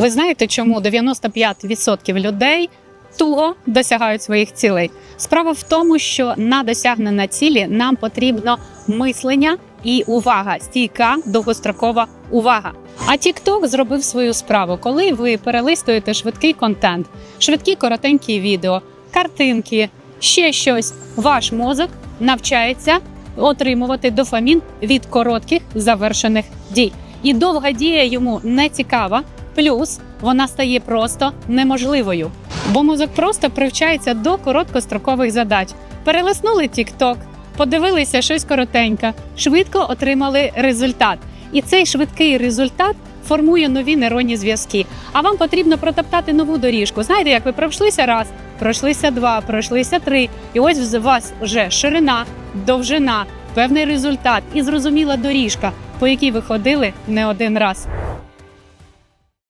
Ви знаєте, чому 95% людей туго досягають своїх цілей? Справа в тому, що на досягнення цілі нам потрібно мислення і увага, стійка довгострокова увага. А TikTok зробив свою справу, коли ви перелистуєте швидкий контент, швидкі коротенькі відео, картинки, ще щось. Ваш мозок навчається отримувати дофамін від коротких завершених дій. І довга дія йому не цікава, плюс вона стає просто неможливою. Бо мозок просто привчається до короткострокових задач. Перелиснули TikTok, подивилися щось коротеньке, швидко отримали результат. І цей швидкий результат формує нові нейронні зв'язки. А вам потрібно протоптати нову доріжку. Знаєте, як ви пройшлися раз, пройшлися два, пройшлися три, і ось у вас вже ширина, довжина, певний результат і зрозуміла доріжка, по якій ви ходили не один раз.